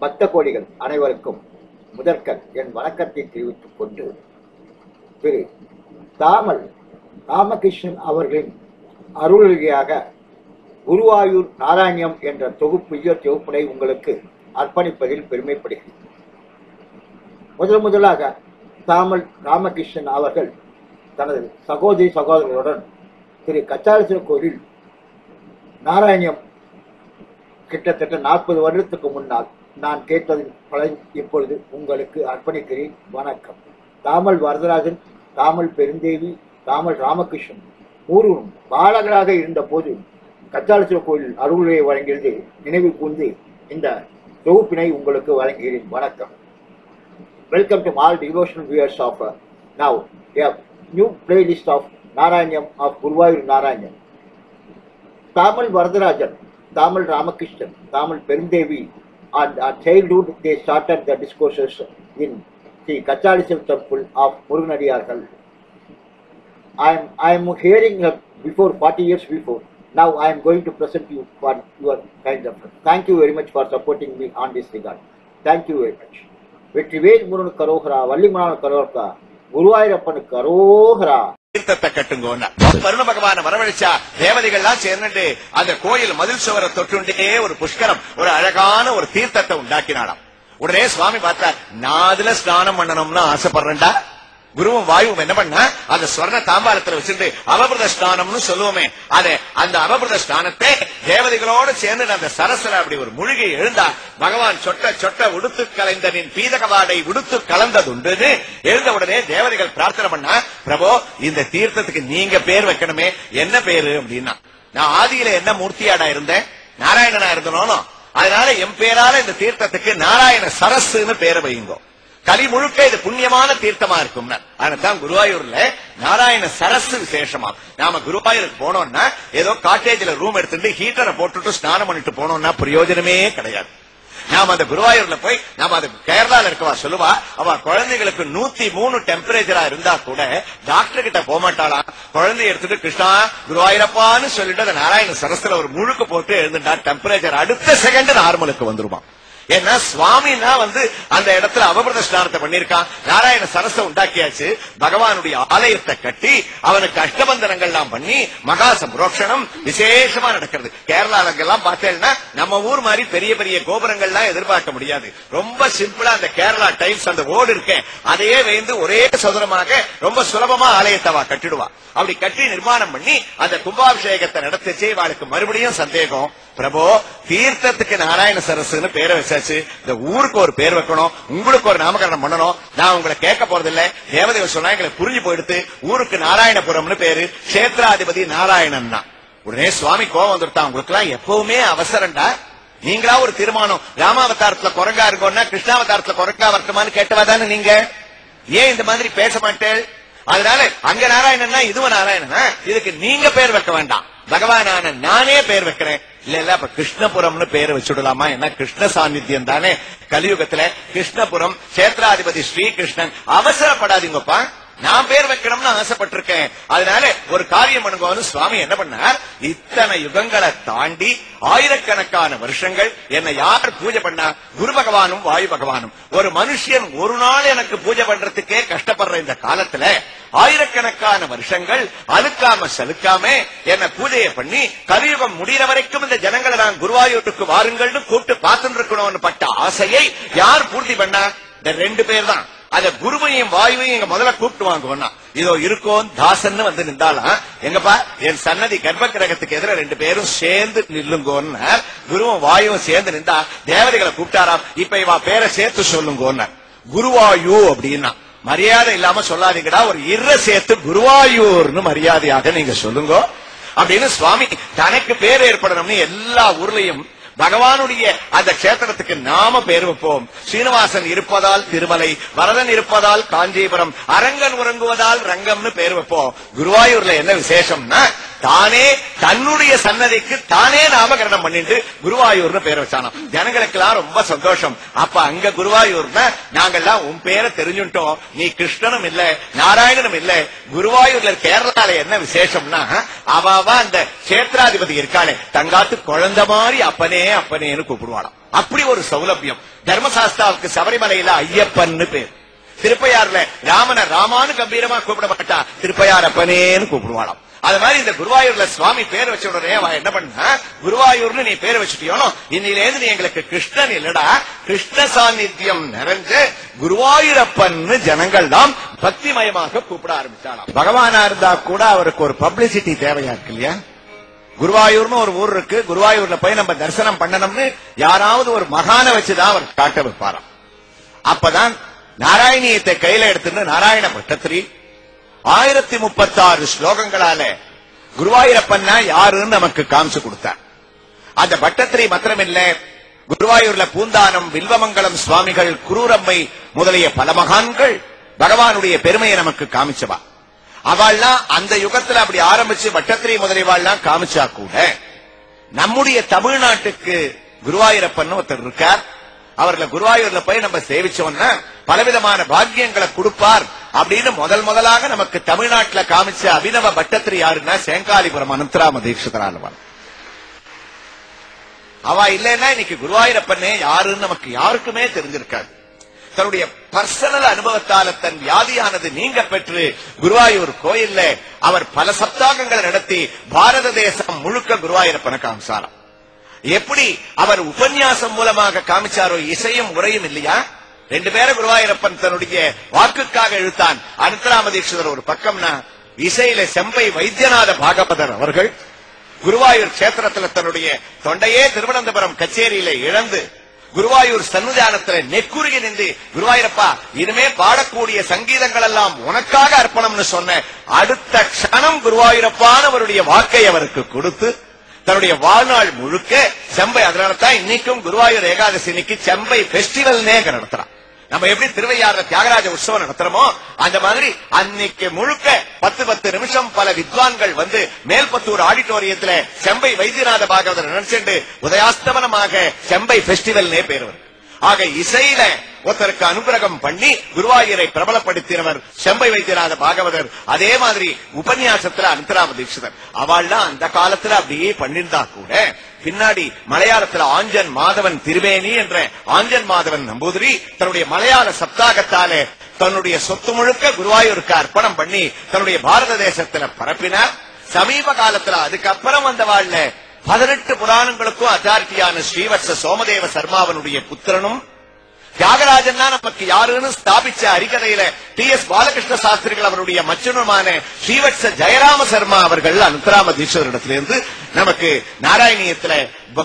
பக்த கோடிகள் அனைவருக்கும் முதற்கண் என் வணக்கத்தை தெரிவித்துக் கொண்டு திரு தாமல் ராமகிருஷ்ணன் அவர்களின் அருள்கையாக குருவாயூர் நாராயணியம் என்ற தொகுப்பு இயற் தொகுப்பினை உங்களுக்கு அர்ப்பணிப்பதில் பெருமைப்படுகிறேன். முதல் முதலாக தாமல் ராமகிருஷ்ணன் அவர்கள் தனது சகோதரி சகோதரர்களுடன் திரு கச்சாலீஸ்வரர் கோயில் நாராயணியம் கிட்டத்தட்ட நாற்பது வருடத்துக்கு முன்னால் நான் கேட்டதின் பலன் இப்பொழுது உங்களுக்கு அர்ப்பணிக்கிறேன். வணக்கம். தாமல் வரதராஜன் தாமல் பெருந்தேவி தாமல் ராமகிருஷ்ணன் மூருவரும் பாலகராக இருந்தபோது கச்சாலசுர கோயில் அருளுரையை வழங்கியது நினைவு கூர்ந்து இந்த தொகுப்பினை உங்களுக்கு வழங்குகிறேன். வணக்கம். Welcome to all devotional viewers of now new playlist of Narayanam of Guruvayur of Damal Varadarajan Damal Ramakrishnan Damal Perundevi and our childhood they started the discourses in the Kachalisam temple of Muruganadiyargal. I am I am hearing uh, before 40 years before. Now I am going to present you for your kind of. Thank you very much for supporting me on this regard. Thank you very much. Vetrivel முருகனுக்கு அரோகரா வள்ளிமலானுக்கு அரோகரா குருவாயூரப்பனுக்கு அரோகரா தீர்த்தத்தை கட்டுங்கோன்னா. வருண பகவான வரவழைச்சா தேவதைகள்லாம் சேர்ந்துட்டு அந்த கோயில் மதில் சுவரை தொட்டுண்டே ஒரு புஷ்கரம் ஒரு அழகான ஒரு தீர்த்தத்தை உண்டாக்கினாராம். உடனே சுவாமி பார்த்தார் நான் அதுல ஸ்நானம் பண்ணணும்னு ஆசைப்படுறேன்டா. குருவும் வாயுவும் என்ன பண்ணா அந்த ஸ்வர்ண தாம்பாரத்துல வச்சிருந்து அவபிரத ஸ்தானம்னு சொல்லுவோமே அது அந்த அவபிரத ஸ்தானத்தை தேவதைகளோடு சேர்ந்து அந்த சரசர அப்படி ஒரு முழுகை எழுந்தா பகவான் சொட்ட சொட்ட உடுத்து கலைந்தனின் பீதகவாடை உடுத்து கலந்ததுண்டுன்னு எழுந்த உடனே தேவதைகள் பிரார்த்தனை பண்ணா பிரபோ இந்த தீர்த்தத்துக்கு நீங்க பேர் வைக்கணுமே என்ன பேரு அப்படின்னா நான் ஆதியில என்ன மூர்த்தியாடா இருந்தேன்? நாராயணனா இருந்தனோ அதனால என் பேரால இந்த தீர்த்தத்துக்கு நாராயண சரஸ்ன்னு பேரை வையுங்கோ. கலி முழுக்க இது புண்ணியமான தீர்த்தமா இருக்கும் அதனால்தான் குருவாயூர்ல நாராயண சரசு விசேஷமா. நாம குருவாயூருக்கு போனோம்னா ஏதோ காட்டேஜ்ல ரூம் எடுத்துட்டு ஹீட்டரை போட்டுட்டு ஸ்நானம் பண்ணிட்டு போனோம்னா பிரயோஜனமே கிடையாது. நாம அந்த குருவாயூர்ல போய் நாம அது கேரளால இருக்கவா சொல்லுவா அவ குழந்தைகளுக்கு நூத்தி மூணு டெம்பரேச்சரா இருந்தா கூட டாக்டர் கிட்ட போக மாட்டாளா? குழந்தை எடுத்துட்டு கிருஷ்ணா குருவாயூரப்பான்னு சொல்லிட்டு அந்த நாராயண சரஸ்ல ஒரு முழுக்க போட்டு எழுந்துட்டா டெம்பரேச்சர் அடுத்த செகண்ட் நார்மலுக்கு வந்துருவான் ஏன்னா சுவாமினா வந்து அந்த இடத்துல அவபிரதஷ்டானத்தை பண்ணிருக்கான் நாராயண சரச உண்டாக்கியாச்சு. பகவானுடைய ஆலயத்தை கட்டி அவனுக்கு அஷ்டபந்தனங்கள்லாம் பண்ணி மகா சம்பரோக்ஷணம் விசேஷமா நடக்கிறது. கேரளாவுக்கெல்லாம் பார்த்தேன்னா நம்ம ஊர் மாதிரி பெரிய பெரிய கோபுரங்கள்லாம் எதிர்பார்க்க முடியாது. ரொம்ப சிம்பிளா அந்த கேரளா டைல்ஸ் அந்த ஓடு இருக்கேன் அதையே வைந்து ஒரே சதுரமாக ரொம்ப சுலபமா ஆலயத்தை அவ கட்டிடுவா. அப்படி கட்டி நிர்மாணம் பண்ணி அந்த கும்பாபிஷேகத்தை நடத்திச்சு இவாளுக்கு மறுபடியும் சந்தேகம். பிரபோ தீர்த்தத்துக்கு நாராயண சரஸ்ன்னு பேரை வச்சாச்சு இந்த ஊருக்கு ஒரு பேர் வைக்கணும் உங்களுக்கு ஒரு நாமகரணம் பண்ணணும் நான் உங்களை கேட்க போறதில்ல. தேவதைகள் சொன்னா எங்களை புரிஞ்சு போயிடுத்து ஊருக்கு நாராயணபுரம்னு பேரு கஷேத்ராதிபதி நாராயணன் தான். உடனே சுவாமி கோவம் வந்துருத்தா உங்களுக்கு எல்லாம் எப்பவுமே அவசரம்டா. நீங்களா ஒரு தீர்மானம் ராமாவதாரத்துல குரங்கா இருக்கோம்னா கிருஷ்ணாவதாரத்துல குரங்கா வரட்டுமான்னு கேட்டவா தானே நீங்க? ஏன் இந்த மாதிரி பேச மாட்டேன்? அதனால அங்க நாராயணன்னா இதுவும் நாராயணனா இதுக்கு நீங்க பேர் வைக்க வேண்டாம். பகவானான நானே பேர் வைக்கிறேன். இல்ல இல்ல அப்ப கிருஷ்ணபுரம்னு பேரை வச்சுடலாமா? என்ன கிருஷ்ண சாநித்தியம் தானே? கலியுகத்துல கிருஷ்ணபுரம் கஷேத்ராதிபதி ஸ்ரீகிருஷ்ணன். அவசரப்படாதீங்கப்பா. நான் பேர் வைக்கணும்னு ஆசைப்பட்டிருக்கேன். அதனால ஒரு காரியம் பண்ணுங்கன்னு சுவாமி என்ன பண்ணார்? இத்தனை யுகங்களை தாண்டி ஆயிரக்கணக்கான வருஷங்கள் என்னை யார் பூஜை பண்ணா? குரு பகவானும் வாயு பகவானும். ஒரு மனுஷன் ஒரு நாள் எனக்கு பூஜை பண்றதுக்கே கஷ்டப்படுற இந்த காலத்துல ஆயிரக்கணக்கான வருஷங்கள் அழுக்காம சலுக்காம என்ன பூஜையை பண்ணி கலியுகம் முடிகிற வரைக்கும் இந்த ஜனங்களை நான் குருவாயூருக்கு வாருங்கள்னு கூப்பிட்டு பார்த்துட்டு இருக்கணும்னு பட்ட ஆசையை யார் பூர்த்தி பண்ணா? இந்த ரெண்டு பேர் தான் அத குருவையும் வாயுவையும் எங்க முதல்ல கூப்பிட்டு வாங்குவோம்னா இதோ இருக்கோம் தாசன்னு வந்து நின்றாலாம் எங்கப்பா என் சன்னதி கர்ப்ப கிரகத்துக்கு எதிர ரெண்டு பேரும் சேர்ந்து நில்லுங்கோன்னு குருவும் வாயுவும் சேர்ந்து நின்றா தேவதைகளை கூப்பிட்டாராம் இப்ப இவா பேரை சேர்த்து சொல்லுங்கோன்னு குருவாயு அப்படின்னா மரியாதை இல்லாம சொல்லாதீங்கடா. ஒரு இற சேர்த்து குருவாயூர்னு மரியாதையாக நீங்க சொல்லுங்க. அப்படின்னு சுவாமி தனக்கு பேர் ஏற்படணும்னு எல்லா ஊர்லயும் பகவானுடைய அந்த கஷேத்திரத்துக்கு நாம பேர் வைப்போம். சீனிவாசன் இருப்பதால் திருமலை வரதன் இருப்பதால் காஞ்சிபுரம் அரங்கன் உறங்குவதால் ரங்கம்னு பேர் வைப்போம். குருவாயூர்ல என்ன விசேஷம்னா தானே தன்னுடைய சன்னதிக்கு தானே நாமகரணம் பண்ணிட்டு குருவாயூர்னு பேர் வச்சானாம். ஜனங்களுக்கெல்லாம் ரொம்ப சந்தோஷம். அப்ப அங்க குருவாயூர்னா நாங்கெல்லாம் உன் பேரை தெரிஞ்சுட்டோம். நீ கிருஷ்ணனும் இல்ல நாராயணனும் இல்ல. குருவாயூர்ல கேரளால என்ன விசேஷம்னா அவ அந்த கேத்திராதிபதி இருக்காளே தங்காத்து குழந்தை மாதிரி அப்பனே அப்பனேன்னு கூப்பிடுவாளாம். அப்படி ஒரு சௌலபியம். தர்மசாஸ்தாவுக்கு சபரிமலையில ஐயப்பன்னு பேர். திருப்பையார்ல ராமன ராமானு கம்பீரமா கூப்பிட மாட்டா. திருப்பையார் அப்பனேன்னு கூப்பிடுவாளாம். அது மாதிரி இந்த குருவாயூர்ல சுவாமி பேர் வச்ச உடனே என்ன பண்ணா குருவாயூர்னு நீ பேர் வச்சுட்டியோனோ இன்னிலேருந்து நீ எங்களுக்கு கிருஷ்ணன் இல்லடா. கிருஷ்ண சாநித்தியம் நிறைஞ்ச குருவாயூரப்பன்னு ஜனங்கள் தான் பக்திமயமாக கூப்பிட ஆரம்பிச்சாலாம் பகவானா இருந்தா கூட அவருக்கு ஒரு பப்ளிசிட்டி தேவையா இருக்கு இல்லையா? குருவாயூர்னு ஒரு ஊர் இருக்கு. குருவாயூர்ல போய் நம்ம தரிசனம் பண்ணணும்னு யாராவது ஒரு மகான வச்சுதான் அவர் காட்ட வைப்பாராம். அப்பதான் நாராயணியத்தை கையில எடுத்துட்டு நாராயண பட்டத்திரி. ஆயிரத்தி முப்பத்தாறு ஸ்லோகங்களால குருவாயூரப்பன்னா யாருன்னு நமக்கு காமிச்சு கொடுத்தார் அந்த பட்டத்திரி மாத்திரமில்ல குருவாயூர்ல பூந்தானம் வில்வமங்கலம் சுவாமிகள் குரூரம்மை முதலிய பல மகான்கள் பகவானுடைய பெருமையை நமக்கு காமிச்சவா. அவள்லாம் அந்த யுகத்துல அப்படி ஆரம்பிச்சு பட்டத்திரி முதலியவாள்லாம் காமிச்சா கூட நம்முடைய தமிழ்நாட்டுக்கு குருவாயூரப்பன் ஒருத்தர் இருக்கார். அவர்களை குருவாயூர்ல போய் நம்ம சேவிச்சோம்னா பலவிதமான பாக்கியங்களை கொடுப்பார் அப்படின்னு முதல் முதலாக நமக்கு தமிழ்நாட்டுல காமிச்ச அபினவ பட்டத்திரி யாருன்னா சேங்காலிபுரம் அனந்தராம தீட்சிதரானவன் அவ இல்லைன்னா இன்னைக்கு குருவாயூரப்பண்ணே யாருன்னு நமக்கு யாருக்குமே தெரிஞ்சிருக்காது. தன்னுடைய பர்சனல் அனுபவத்தால தன் வியாதியானது நீங்க பெற்று குருவாயூர் கோயில்ல அவர் பல சப்தாகங்களை நடத்தி பாரத தேசம் முழுக்க குருவாயூரப்பனை காமிச்சாராம். எப்படி அவர் உபன்யாசம் மூலமாக காமிச்சாரோ இசையும் உரையும் இல்லையா? ரெண்டு பேரும் குருவாயூரப்பன் தன்னுடைய வாக்குக்காக இழுத்தான். அனந்தராம தீட்சிதர் ஒரு பக்கம்னா இசையில செம்பை வைத்தியநாத பாகவதர் அவர்கள் குருவாயூர் கஷேத்திரத்துல தன்னுடைய தொண்டையே திருவனந்தபுரம் கச்சேரியில இழந்து குருவாயூர் சன்னிதானத்துல நெக்குருகி நின்று குருவாயூரப்பா இனிமே பாடக்கூடிய சங்கீதங்கள் எல்லாம் உனக்காக அர்ப்பணம்னு சொன்ன அடுத்த க்ஷணம் குருவாயூரப்பானவருடைய வாக்கை அவருக்கு கொடுத்து தன்னுடைய வாழ்நாள் முழுக்க செம்பை அதனால தான் இன்னைக்கும் குருவாயூர் ஏகாதசி இன்னைக்கு செம்பை பெஸ்டிவல்னே நடத்துறான். நம்ம எப்படி திருவையாறு தியாகராஜ உற்சவம் நடத்துறோமோ அந்த மாதிரி அன்னைக்கு முழுக்க பத்து பத்து நிமிஷம் பல வித்வான்கள் வந்து மேல்பத்தூர் ஆடிட்டோரியத்துல செம்பை வைத்தியநாத பாகவதர் நினைச்சுண்டு உதயாஸ்தமனமாக செம்பை பெஸ்டிவல்னே பேர் வருது. ஆக இசையில ஒருத்தருக்கு அனுகிரகம் பண்ணி குருவாயூரை பிரபலப்படுத்தினவர் செம்பை வைத்தியநாத பாகவதர். அதே மாதிரி உபன்யாசத்துல அனுத்தராம தீட்சிதர் அவள்லாம் அந்த காலத்துல அப்படியே பண்ணிருந்தா கூட பின்னாடி மலையாளத்துல ஆஞ்சன் மாதவன் திருவேணி என்ற ஆஞ்சன் மாதவன் நம்பூதிரி தன்னுடைய மலையாள சப்தாகத்தாலே தன்னுடைய சொத்து முழுக்க குருவாயூருக்கு அர்ப்பணம் பண்ணி தன்னுடைய பாரத தேசத்துல பரப்பினார். சமீப காலத்துல அதுக்கப்புறம் வந்தவாழ்ல பதினெட்டு புராணங்களுக்கும் அத்தாரிட்டியான ஸ்ரீவத்ச சோமதேவ சர்மாவனுடைய புத்திரனும் தியாகராஜன் நமக்கு யாருன்னு ஸ்தாபிச்ச அறிக்கதையில டி எஸ் பாலகிருஷ்ண சாஸ்திரிகள் அவருடைய மச்சனுமான ஸ்ரீவத்ச ஜெயராம சர்மா அவர்கள் அனுத்தராம தீட்சரிடத்திலிருந்து நமக்கு நாராயணியத்துல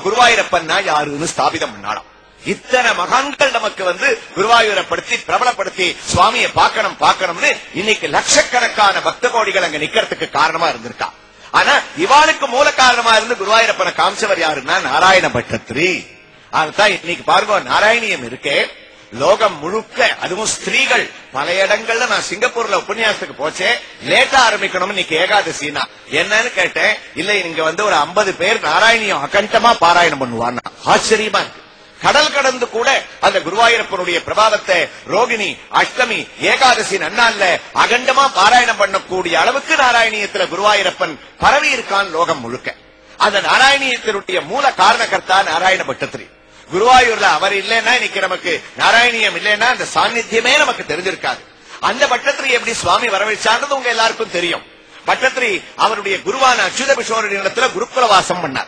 குருவாயூரப்பன்னா யாருன்னு ஸ்தாபிதம் பண்ணாலாம் இத்தனை மகான்கள் நமக்கு வந்து குருவாயூரப்படுத்தி பிரபலப்படுத்தி சுவாமியை பார்க்கணும் பார்க்கணும்னு இன்னைக்கு லட்சக்கணக்கான பக்த கோடிகள் அங்க நிக்கிறதுக்கு காரணமா இருந்திருக்கா. ஆனா இவாளுக்கு மூல காரணமா இருந்து குருவாயூரப்பனை காமிச்சவர் யாருன்னா நாராயண பட்டத்திரி. அதுதான் இன்னைக்கு பாருங்க நாராயணியம் இருக்கே. லோகம் முழுக்க அதுவும் ஸ்திரீகள். பல இடங்கள்ல நான் சிங்கப்பூர்ல உபன்யாசத்துக்கு போச்சே. லேட்டா ஆரம்பிக்கணும் இன்னைக்கு ஏகாதசினா. என்னன்னு கேட்டேன். இல்ல இங்க வந்து ஒரு 50 பேர் நாராயணியம் அகண்டமா பாராயணம் பண்ணுவான்னா. ஆச்சரியமா இருக்கு. கடல் கடந்து கூட அந்த குருவாயூரப்பனுடைய பிரபாவத்தை ரோகிணி அஷ்டமி ஏகாதசி நன்னால அகண்டமா பாராயணம் பண்ணக்கூடிய அளவுக்கு நாராயணியத்துல குருவாயூரப்பன் பரவி இருக்கான் லோகம் முழுக்க. அந்த நாராயணியத்தினுடைய மூல காரணகர்த்தா நாராயண பட்டத்திரி. குருவாயூர்ல அவர் இல்லைன்னா இன்னைக்கு நமக்கு நாராயணியம் இல்லைன்னா அந்த சாநித்தியமே நமக்கு தெரிஞ்சிருக்காது. அந்த பட்டத்திரி எப்படி சுவாமி வரவழைச்சான்றது உங்க எல்லாருக்கும் தெரியும். பட்டத்திரி அவருடைய குருவான அச்சுத கிஷோரடி இடத்துல குருகுல வாசம் பண்ணார்.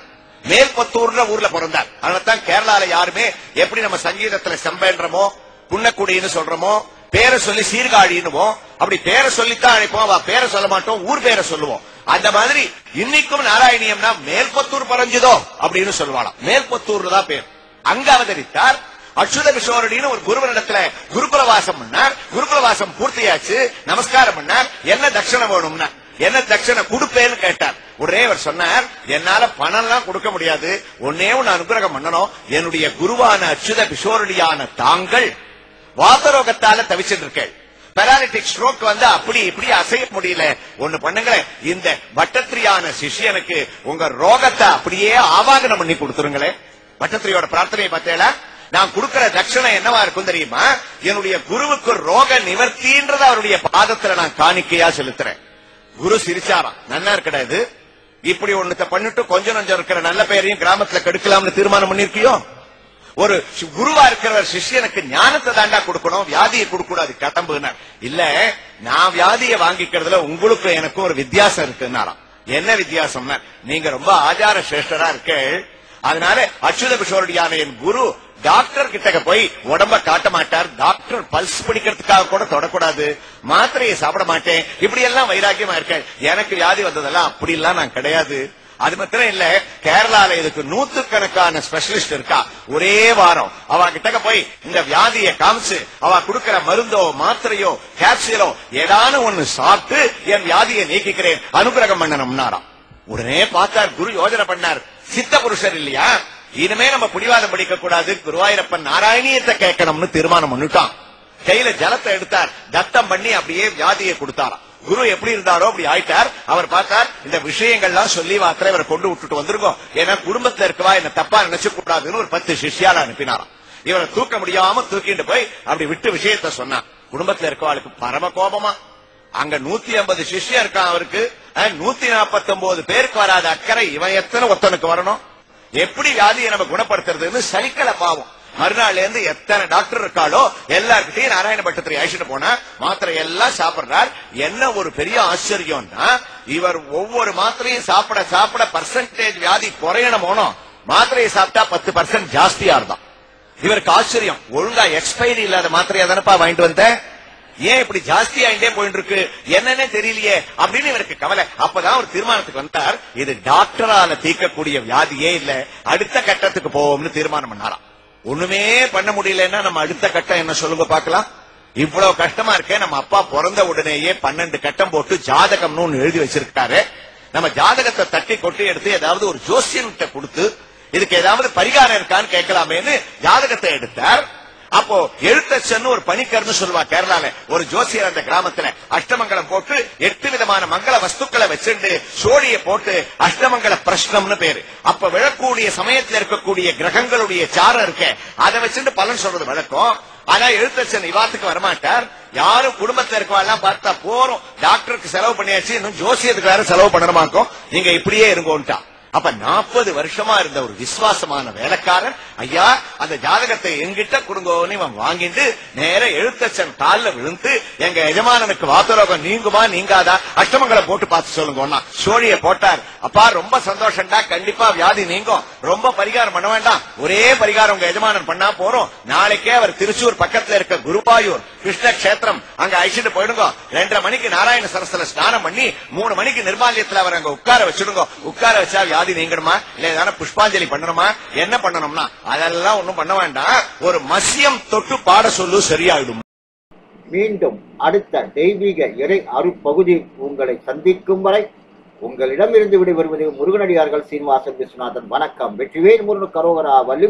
மேல்பத்தூர்ன்ற ஊர்ல பிறந்தார். அதனால்தான் கேரளால யாருமே எப்படி நம்ம சங்கீதத்துல செம்பேன்றமோ புன்னக்குடின்னு சொல்றோமோ பேரை சொல்லி சீர்காழின்னுவோம் அப்படி பேரை சொல்லித்தான் அழைப்போம் அவ பேரை சொல்ல மாட்டோம் ஊர் பேரை சொல்லுவோம். அந்த மாதிரி இன்னைக்கும் நாராயணியம்னா மேல்பத்தூர் பறஞ்சுதோ அப்படின்னு சொல்லுவாளாம். மேல்பத்தூர்ல தான் பேர். அங்க அவதரித்தார். அச்சுத கிஷோரடின்னு ஒரு குருவனிடத்துல குருகுல வாசம் பண்ணார். குருகுல வாசம் பூர்த்தியாச்சு. நமஸ்காரம் பண்ணார். என்ன தட்சணம் வேணும்னா என்ன தட்சணை கொடுப்பேன்னு கேட்டார். உடனே அவர் சொன்னார் என்னால பணம் எல்லாம் கொடுக்க முடியாது. ஒன்னே ஒன்னு அனுகிரகம் பண்ணணும். என்னுடைய குருவான அச்சுத கிஷோரடியான தாங்கள் வாதரோகத்தால தவிச்சிட்டு இருக்கேன் பெராலிட்டிக் ஸ்ட்ரோக் வந்து அப்படி இப்படி அசைய முடியல. ஒண்ணு பண்ணுங்களேன். இந்த வட்டத்திரியான சிஷ்யனுக்கு உங்க ரோகத்தை அப்படியே ஆவாகனம் பண்ணி கொடுத்துருங்களேன். வட்டத்திரியோட பிரார்த்தனையை பார்த்தேல? நான் கொடுக்கிற தட்சணை என்னவா இருக்கும் தெரியுமா? என்னுடைய குருவுக்கு ரோக நிவர்த்தின்றத அவருடைய பாதத்துல நான் காணிக்கையா செலுத்துறேன். குரு சிரிச்சாராம். நல்லா இருக்கடா இப்படி ஒண்ணுத்த பண்ணிட்டு கொஞ்சம் கொஞ்சம் இருக்கிற நல்ல பெயரையும் கிராமத்துல கெடுக்கலாம்னு தீர்மானம் பண்ணிருக்கியோ? ஒரு குருவா இருக்கிறவர் சிஷ்யனுக்கு ஞானத்தை தாண்டா கொடுக்கணும் வியாதியை கொடுக்கூடாது கடம்புனார் இல்ல நான் வியாதியை வாங்கிக்கிறதுல உங்களுக்கு எனக்கும் ஒரு வித்தியாசம் இருக்குன்னாராம். என்ன வித்தியாசம்னா நீங்க ரொம்ப ஆச்சார சிரேஷ்டரா இருக்க அதனால அச்சுத கிஷோரடியான என் குரு டாக்டர் கிட்ட போய் உடம்ப காட்ட மாட்டார். டாக்டர் பல்ஸ் பிடிக்கிறதுக்காக கூட தொடக்கூடாது. மாத்திரையை சாப்பிட மாட்டேன். இப்படி எல்லாம் வைராக்கியமா இருக்கேன். எனக்கு வியாதி வந்ததெல்லாம் அப்படி எல்லாம் நான் கிடையாது. அது மாத்திரம் இல்ல கேரளால இதுக்கு நூத்துக்கணக்கான ஸ்பெஷலிஸ்ட் இருக்கா? ஒரே வாரம். அவ கிட்ட போய் இந்த வியாதியை காமிச்சு அவ கொடுக்கிற மருந்தோ மாத்திரையோ கேப்சியலோ ஏதான ஒண்ணு சாப்பிட்டு என் வியாதியை நீக்கிக்கிறேன். அனுகிரகம் பண்ணணும்னாராம் உடனே பார்த்தார் குரு யோஜனை பண்ணார். சித்த புருஷர் இல்லையா? இனிமே நம்ம பிடிவாதம் படிக்க கூடாது குருவாயூரப்பன் நாராயணியத்தை கேட்கணும்னு தீர்மானம் பண்ணிட்டான். கையில ஜலத்தை எடுத்தார். தத்தம் பண்ணி அப்படியே வியாதியை கொடுத்தாராம். குரு எப்படி இருந்தாரோ அப்படி ஆயிட்டார். அவர் பார்த்தார் இந்த விஷயங்கள்லாம் சொல்லி மாத்திரம் இவரை கொண்டு விட்டுட்டு வந்திருக்கோம். ஏன்னா குடும்பத்துல இருக்கவா என்ன தப்பா நினைச்சு கூடாதுன்னு ஒரு பத்து சிஷ்யால அனுப்பினாராம். இவரை தூக்க முடியாம தூக்கிட்டு போய் அப்படி விட்டு விஷயத்த சொன்னான். குடும்பத்துல இருக்கவாளுக்கு பரம கோபமா. அங்க நூத்தி ஐம்பது சிஷ்யம் இருக்கான் அவருக்கு. நூத்தி நாற்பத்தி ஒன்பது பேருக்கு வராத அக்கறை இவன் எத்தனை ஒத்தனுக்கு வரணும்? எப்படி வியாதியை நம்ம குணப்படுத்துறதுன்னு சனிக்கலை பாவம். மறுநாள்ல இருந்து எத்தனை டாக்டர் இருக்காளோ எல்லார்கிட்டையும் நாராயண பட்டத்திரி அழைச்சிட்டு போன மாத்திரை எல்லாம் சாப்பிடுறார். என்ன ஒரு பெரிய ஆச்சரியம்னா இவர் ஒவ்வொரு மாத்திரையும் சாப்பிட சாப்பிட பர்சன்டேஜ் வியாதி குறையணுமோனோ மாத்திரையை சாப்பிட்டா பத்து பர்சன்ட் ஜாஸ்தியா இருந்தான். இவருக்கு ஆச்சரியம் ஒழுங்கா எக்ஸ்பைரி இல்லாத மாத்திரையா தானப்பா வாங்கிட்டு வந்தேன் ஏன் இப்படி ஜாஸ்தி ஆயிட்டே போயிட்டு இருக்கு என்னன்னே தெரியலையே அப்படின்னு இவருக்கு கவலை. அப்பதான் ஒரு தீர்மானத்துக்கு வந்தார். இது டாக்டரால தீர்க்கக்கூடிய வியாதியே இல்ல. அடுத்த கட்டத்துக்கு போவோம்னு தீர்மானம் பண்ணாராம். ஒண்ணுமே பண்ண முடியலன்னா நம்ம அடுத்த கட்டம் என்ன சொல்லுங்க பாக்கலாம் இவ்வளவு கஷ்டமா இருக்கே நம்ம அப்பா பிறந்த உடனேயே பன்னெண்டு கட்டம் போட்டு ஜாதகம்னு ஒண்ணு எழுதி வச்சிருக்காரு. நம்ம ஜாதகத்தை தட்டி கொட்டி எடுத்து ஏதாவது ஒரு ஜோசியர்கிட்ட கொடுத்து இதுக்கு ஏதாவது பரிகாரம் இருக்கான்னு கேட்கலாமேன்னு ஜாதகத்தை எடுத்தார். அப்போ எழுத்தச்சன்னு ஒரு பணிக்கர்னு சொல்லுவா கேரளால. ஒரு ஜோசியர் அந்த கிராமத்துல அஷ்டமங்கலம் போட்டு எட்டு விதமான மங்கள வஸ்துக்களை வச்சிருந்து சோழிய போட்டு அஷ்டமங்கல பிரஷ்னம்னு பேரு. அப்ப விழக்கூடிய சமயத்துல இருக்கக்கூடிய கிரகங்களுடைய சாரம் இருக்க அதை வச்சுட்டு பலன் சொல்றது வழக்கம். ஆனா எழுத்தச்சன் இவாத்துக்கு வரமாட்டார். யாரும் குடும்பத்துல இருக்கவாள்லாம் பார்த்தா போறோம். டாக்டருக்கு செலவு பண்ணியாச்சு இன்னும் ஜோசியத்துக்கு வேற செலவு பண்ணணுமாக்கும். நீங்க இப்படியே இருங்கோன்ட்டா. அப்ப நாற்பது வருஷமா இருந்த ஒரு விசுவாசமான வேலைக்காரன் ஐயா அந்த ஜாதகத்தை எங்கிட்ட கொடுங்கோன்னு இவன் வாங்கிட்டு நேர எழுத்தச்சன் கால்ல விழுந்து எங்க எஜமானனுக்கு வாத்தரோகம் நீங்குமா நீங்காதா? அஷ்டமங்களை போட்டு பார்த்து சொல்லுங்க சோழிய போட்டார். அப்பா ரொம்ப சந்தோஷம்டா கண்டிப்பா வியாதி நீங்கும். ரொம்ப பரிகாரம் பண்ண வேண்டாம். ஒரே பரிகாரம் உங்க எஜமானன் பண்ணா போறோம். நாளைக்கே அவர் திருச்சூர் பக்கத்துல இருக்க குருபாயூர் கிருஷ்ண கஷேத்திரம் அங்க அழிச்சிட்டு போயிடுங்க. ரெண்டரை மணிக்கு நாராயண சரஸ்ல ஸ்நானம் பண்ணி மூணு மணிக்கு நிர்மாலயத்துல அவர் அங்க உட்கார வச்சிடுங்க. உட்கார வச்சா வியாதி நீங்கணுமா? இல்ல ஏதாவது புஷ்பாஞ்சலி பண்ணணுமா? என்ன பண்ணணும்னா அதெல்லாம் ஒண்ணும் பண்ண வேண்டாம். ஒரு மசியம் தொட்டு பாட சொல்லு சரியாயிடும். மீண்டும் அடுத்த தெய்வீக இறை அருப்பகுதி உங்களை சந்திக்கும் வரை உங்களிடமிருந்து விடைபெறுவது முருகனடியார்கள் சீனிவாசன் விஸ்வநாதன். வணக்கம். வெற்றிவேல் முருகன் கரோகரா வள்ளி